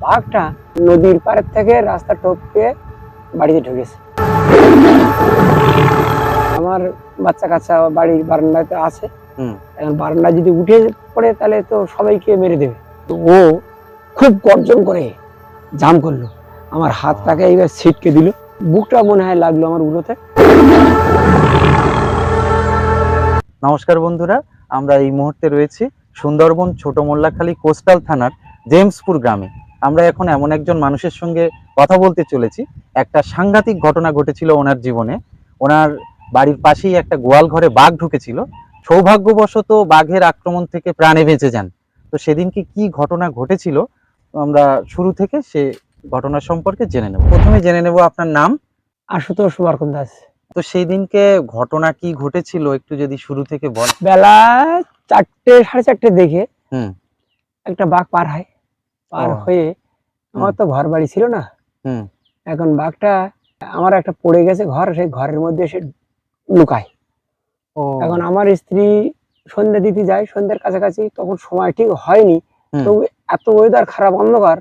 বাঘটা নদীর পাড়ের থেকে রাস্তা টপকে বাড়িতে ঢুকেছে। আমার বাচ্চা কাচ্চা বাড়ির বারান্দাতে আছে। হুম। এখন বারান্দা যদি উঠে পড়ে তাহলে তো সবাইকে মেরে দেবে। তো ও খুব গর্জন করে জাম করল। আমার হাতটাকে এইবার ছিটকে দিল। বুকটা মনে হয় লাগল আমার উড়োতে। নমস্কার বন্ধুরা আমরা এই মুহূর্তে রয়েছি সুন্দরবন ছোট মোল্লাখালী কোস্টাল থানার জেমসপুর গ্রামে। আমরা এখন এমন একজন মানুষের সঙ্গে কথা বলতে চলেছি। একটা সাংঘাতিক ঘটনা ঘটেছিল ওনার জীবনে। ওনার বাড়ির পাশেই একটা গোয়াল ঘরে বাঘ ঢুকেছিল। সৌভাগ্যবশত বাঘের আক্রমণ থেকে প্রাণে বেঁচে যান। তো সেদিনকে কি ঘটনা ঘটেছিল আমরা শুরু থেকে সে ঘটনা সম্পর্কে জেনে নেব। প্রথমে জেনে নেব আপনার নাম। আশুতোষ বরকন দাস। তো সেই দিনকে ঘটনা কি ঘটেছিল একটু যদি শুরু থেকে বল। বেলা চারটে সাড়ে চারটে দেখে হুম। একটা বাঘ পার হয়। পার হয়ে আমার তো ঘর বাড়ি ছিল না। এখন বাঘটা আমার একটা পড়ে গেছে ঘর সেই ঘরের মধ্যে এসে লুকায়। এখন আমার স্ত্রী সন্ধ্যা দিতে যায় সন্ধ্যের কাছাকাছি তখন সময় ঠিক হয়নি। তো এত ওয়েদার খারাপ অন্ধকার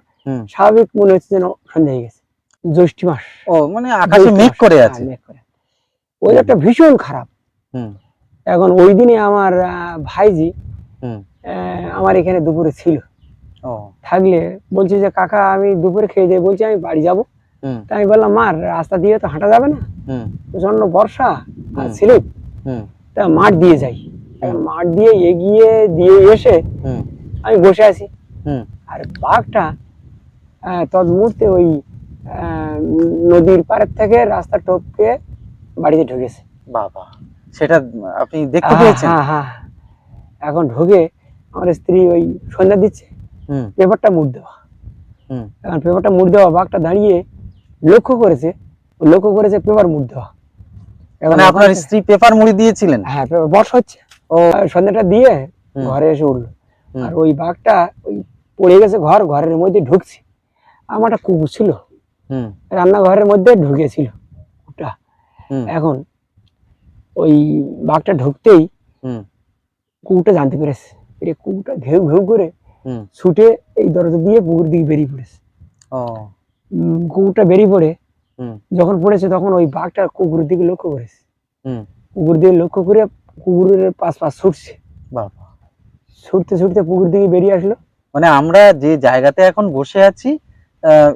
স্বাভাবিক মনে হচ্ছে যেন সন্ধ্যা হয়ে গেছে। জ্যৈষ্ঠ মাস। ও মানে আকাশে মেঘ করে হ্যাঁ, আছে। মেঘ করে। ওয়েদারটা ভীষণ খারাপ। এখন ওই দিনে আমার ভাইজি আহ, আমার এখানে দুপুরে ছিল। থাকলে বলছে যে কাকা আমি দুপুরে খেয়ে যাই। বলছি আমি বাড়ি যাব। তা আমি বললাম মার রাস্তা দিয়ে তো হাঁটা যাবে না। প্রচণ্ড বর্ষা আর। স্লিপ তা মাঠ দিয়ে যাই। মাঠ দিয়ে এগিয়ে দিয়ে এসে আমি বসে আছি। আর বাঘটা তৎমুহূর্তে ওই নদীর পাড়ের থেকে রাস্তা টপকে বাড়িতে ঢুকেছে। বাবা সেটা আপনি দেখতে পেয়েছেন? হ্যাঁ হ্যাঁ এখন ঢুকে আমার স্ত্রী ওই সন্ধ্যা দিচ্ছে। পেপারটা মুড় দেওয়া। এখন পেপারটা মুড় দেওয়া বাঘটা দাঁড়িয়ে লক্ষ্য করেছে লক্ষ্য করেছে পেপার মুড় দেওয়া। এখন মানে আপনার স্ত্রী পেপার মুড়ি দিয়েছিলেন? হ্যাঁ পেপার বর্ষা হচ্ছে। ও। সন্ধ্যাটা দিয়ে ঘরে এসে উঠল। আর ওই বাঘটা ওই পড়ে গেছে ঘর ঘরের মধ্যে ঢুকছে। আমার একটা কুকুর ছিল। হুম। রান্নাঘরের মধ্যে ঢুকেছিল ওটা এখন ওই বাঘটা ঢুকতেই হুম। কুকুরটা জানতে পেরেছে। এই কুকুরটা ঘেউ ঘেউ করে ছুটে এই দরজা দিয়ে পুকুর দিকে বেরিয়ে পড়েছে। কুকুরটা বেরিয়ে পড়ে যখন পড়েছে তখন ওই বাঘটা কুকুরের দিকে লক্ষ্য করেছে। হুম। কুকুর দিকে লক্ষ্য করে কুকুরের পাশ পাশ ছুটছে। বাবা। ছুটতে ছুটতে পুকুর দিকে বেরিয়ে আসলো। মানে আমরা যে জায়গাতে এখন বসে আছি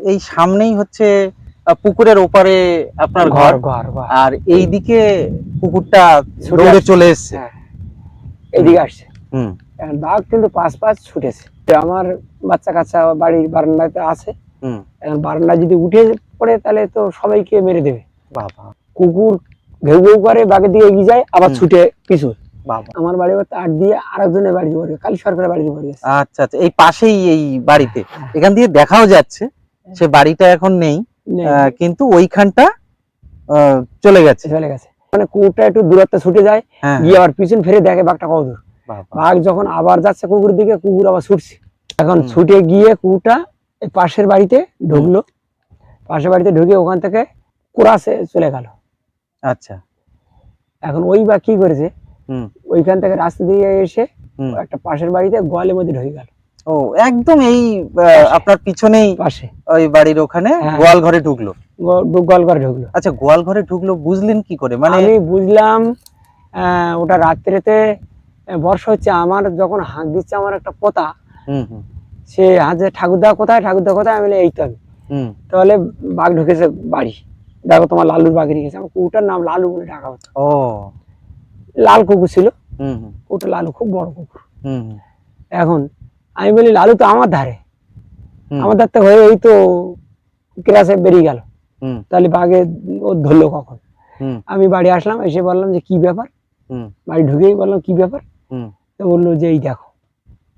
এই সামনেই হচ্ছে পুকুরের ওপারে আপনার ঘর। ঘর আর এইদিকে পুকুরটা চলে এসছে। হ্যাঁ। এদিকে আসছে। হুম। বাঘ কিন্তু পাঁচ পাশ ছুটেছে। আমার বাচ্চা কাচ্চা বাড়ির বারান্দাতে আছে। এখন বারান্দা যদি উঠে পড়ে তাহলে তো সবাইকে মেরে দেবে। বাবা। কুকুর ঘেউ ঘেউ করে বাঘের দিকে এগিয়ে যায় আবার। ছুটে পিছু বাবা। আমার বাড়ি তার দিয়ে আরেকজনের বাড়ি পড়ে কালী সরকারের বাড়ি পড়ে গেছে। আচ্ছা আচ্ছা এই পাশেই এই বাড়িতে। এখান দিয়ে দেখাও যাচ্ছে সে বাড়িটা এখন নেই কিন্তু ওইখানটা আহ, চলে গেছে। চলে গেছে। মানে কুকুরটা একটু দূরত্বে ছুটে যায় হ্যাঁ। গিয়ে আবার পিছন ফিরে দেখে বাঘটা কত দূর। বাঘ যখন আবার যাচ্ছে কুকুরের দিকে কুকুর আবার ছুটছে। এখন ছুটে গিয়ে কুকুরটা পাশের বাড়িতে ঢুকলো। পাশের বাড়িতে ঢুকে ওখান থেকে কুড়াসে চলে গেল। আচ্ছা। এখন ওই বা কি করেছে? ওইখান থেকে রাস্তা দিয়ে এসে একটা পাশের বাড়িতে গোয়ালের মধ্যে ঢুকে গেল। ও একদম এই আপনার পিছনেই পাশে। ওই বাড়ির ওখানে হ্যাঁ। গোয়াল ঘরে ঢুকলো? গোয়াল ঘরে ঢুকলো। আচ্ছা গোয়াল ঘরে ঢুকলো বুঝলেন কি করে? মানে আমি বুঝলাম আহ, ওটা রাত্রেতে বর্ষা হচ্ছে আমার যখন হাঁক দিচ্ছে আমার একটা পোতা সে হাঁকে ঠাকুরদা কোথায় ঠাকুরদা কোথায় আমি এই তো আমি। তাহলে বাঘ ঢুকেছে বাড়ি। দেখো তোমার লালুর বাঘ গেছে আমার কুকুরটার নাম লালু বলে ডাকা হতো ও। লাল কুকুর ছিল। কুকুরটা লালু খুব বড় কুকুর। এখন আমি বলি লালু তো আমার ধারে। আমার ধারতে হয়ে এই তো ক্লাসে বেরিয়ে গেল। তাহলে বাঘে ও ধরলো কখন? আমি বাড়ি আসলাম এসে বললাম যে কি ব্যাপার? হুম। বাড়ি ঢুকেই বললাম কি ব্যাপার? বলল যে এই দেখো।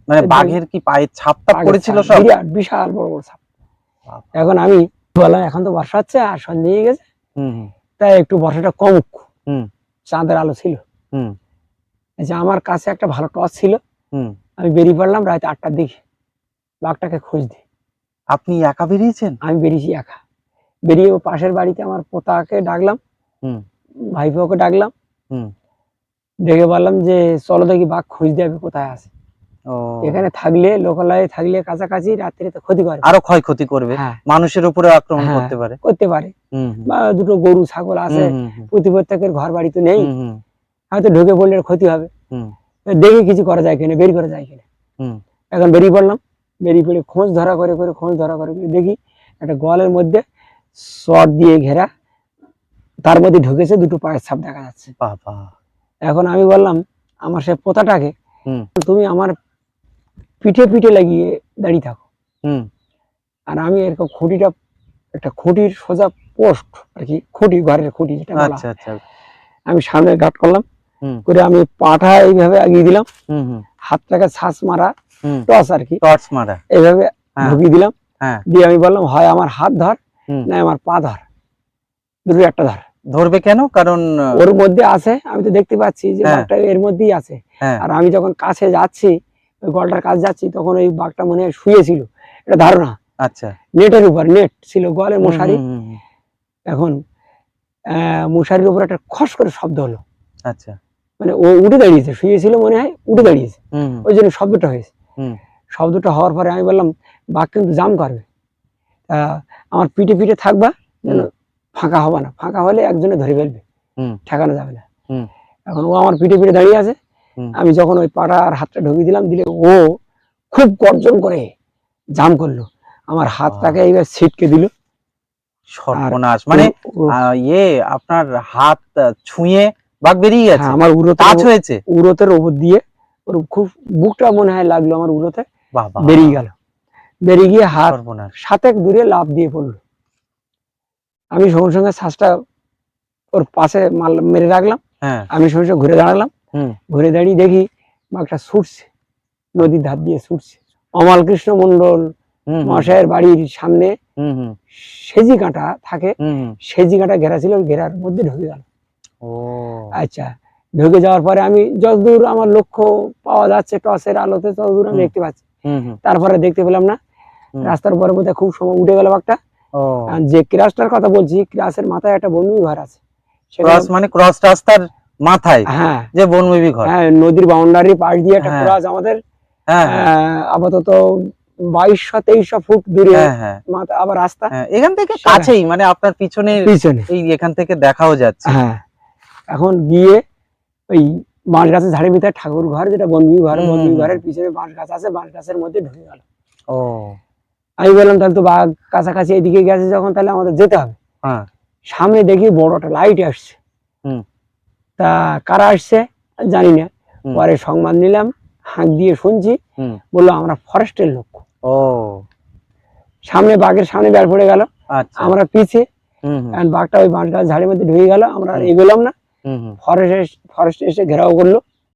মানে বাঘের কি পায়ের ছাপটা পড়েছিল সব? বিরাট বিশাল বড় বড় বাবা। এখন আমি বললাম এখন তো বর্ষা হচ্ছে আর সন্ধ্যে গেছে। তাই একটু বর্ষাটা কমুক। চাঁদের আলো ছিল। যে আমার কাছে একটা ভালো টর্চ ছিল। হুম। আমি বেরিয়ে পড়লাম রাত আটটার দিকে। বাঘটাকে খুঁজতে আপনি একা বেরিয়েছেন? আমি বেরিয়েছি একা। বেরিয়ে পাশের বাড়িতে আমার পোতাকে ডাকলাম। হুম। ভাইপোকে ডাকলাম। হুম। ডেকে বললাম যে চলো দেখি বাঘ খুঁজতে হবে কোথায় আছে? এখানে থাকলে লোকালয়ে থাকলে কাছাকাছি রাত্রে তো ক্ষতি করে। আরও ক্ষয়ক্ষতি করবে। হ্যাঁ। মানুষের উপরে আক্রমণ হ্যাঁ। করতে পারে। করতে পারে। বা দুটো গরু ছাগল আছে। প্রতি প্রত্যেকের ঘর বাড়ি তো নেই। হয়তো ঢুকে পড়লে ক্ষতি হবে। দেখে কিছু করা যায় কিনা বের করা যায় কিনা। এখন বেরিয়ে পড়লাম। বেরিয়ে পড়ে খোঁজ ধরা করে করে খোঁজ ধরা করে করে দেখি একটা গোয়ালের মধ্যে শর্ট দিয়ে ঘেরা তার মধ্যে ঢুকেছে দুটো পায়ের ছাপ দেখা যাচ্ছে। বাবা। এখন আমি বললাম আমার সে পোতাটাকে। তুমি আমার পিঠে পিঠে লাগিয়ে দাঁড়িয়ে থাকো আর আমি এরকম খুঁটিটা একটা খুঁটির সোজা পোস্ট আর কি খুঁটি ঘরের খুঁটি যেটা আচ্ছা আচ্ছা আমি সামনে গাট করলাম হুম। করে আমি পাঠা এইভাবে আগিয়ে দিলাম হাতটাকে ছাঁচ মারা টস আর কি টর্চ মারা এইভাবে হ্যাঁ। ঢুকিয়ে দিলাম হ্যাঁ দিয়ে আমি বললাম হয় আমার হাত ধর। না আমার পা ধর দুটো একটা ধর ধরবে কেন? কারণ ওর মধ্যে আছে আমি তো দেখতে পাচ্ছি যে হ্যাঁ। বাঘটা এর মধ্যেই আছে। হ্যাঁ। আর আমি যখন কাছে যাচ্ছি ওই গলটার কাছে যাচ্ছি তখন ওই বাঘটা মনে হয় শুয়েছিল। এটা ধারণা। আচ্ছা। নেটের উপর নেট ছিল গোয়ালের মশারি। এখন মশারির উপর একটা খস করে শব্দ হলো। আচ্ছা। মানে ও উঠে দাঁড়িয়েছে শুয়েছিল মনে হয় উঠে দাঁড়িয়েছে। ওই জন্য শব্দটা হয়েছে। শব্দটা হওয়ার পরে আমি বললাম বাঘ কিন্তু জাম করবে। আমার পিঠে পিঠে থাকবা। ফাঁকা হবে না। ফাঁকা হলে একজনে ধরে ফেলবে। ঠেকানো যাবে না। এখন ও আমার পিঠে পিঠে দাঁড়িয়ে আছে। আমি যখন ওই পাড়া আর হাতটা ঢুকিয়ে দিলাম দিলে ও খুব গর্জন করে জাম করল। আমার হাতটাকে এইবার ছিটকে দিল। সর্বনাশ। মানে ইয়ে আপনার হাত ছুঁয়ে বাঘ বেরিয়ে গেছে। হ্যাঁ, আমার উড়োতে কাজ হয়েছে? উড়োতের ওপর দিয়ে ওর খুব বুকটা মনে হয় লাগল আমার উড়োতে। বেরিয়ে গেল। বেরিয়ে গিয়ে হাত সাতেক দূরে লাভ দিয়ে পড়ল। আমি সঙ্গে সঙ্গে শ্বাসটা ওর পাশে মাল মেরে রাখলাম। হ্যাঁ। আমি সঙ্গে সঙ্গে ঘুরে দাঁড়ালাম। ঘুরে দাঁড়িয়ে দেখি বাঘটা ছুটছে নদীর ধার দিয়ে ছুটছে। অমাল কৃষ্ণ মন্ডল মশাইয়ের বাড়ির সামনে সেজি কাঁটা থাকে। সেজি কাঁটা ঘেরা ছিল ঘেরার মধ্যে ঢুকে গেল। আচ্ছা ঢুকে যাওয়ার পরে আমি যতদূর আমার লক্ষ্য পাওয়া যাচ্ছে টসের আলোতে ততদূর আমি দেখতে পাচ্ছি। তারপরে দেখতে পেলাম না রাস্তার পরে মধ্যে খুব সময় উঠে গেল বাঘটা। যে ক্রাসটার কথা বলছি ক্রাসের মাথায় একটা বনমি ঘর আছে। ক্রস মানে ক্রস রাস্তার মাথায় হ্যাঁ। যে বনবিবি ঘর। হ্যাঁ নদীর বাউন্ডারি পাশ দিয়ে একটা হ্যাঁ। আমাদের আহ, আপাতত বাইশশো তেইশশো ফুট দূরে আবার রাস্তা। এখান থেকে কাছেই মানে আপনার পিছনে পিছনে। এই এখান থেকে দেখাও যাচ্ছে। হ্যাঁ। এখন গিয়ে ওই বাঁশ গাছের ঝাড়ের ভিতরে ঠাকুর ঘর যেটা বনবি ঘর। বনবি ঘরের পিছনে বাঁশ গাছ আছে বাঁশ গাছের মধ্যে ঢুকে গেল। ও। আমি বললাম তাহলে তো বাঘ কাছাকাছি এদিকে গেছে যখন তাহলে আমাদের যেতে হবে। হ্যাঁ। সামনে দেখি বড় একটা লাইট আসছে। তা কারা আসছে? জানি না। পরে সংবাদ নিলাম হাঁক দিয়ে শুনছি। বলল আমরা ফরেস্টের লোক। ও। সামনে বাঘের সামনে বের পড়ে গেল। আচ্ছা। আমরা পিছে। বাঘটা ওই বাঁশ গাছ ঝাড়ের মধ্যে ঢুকে গেল আমরা এগোলাম না। ফরেস্ট ফরেস্ট এসে ঘেরাও করল।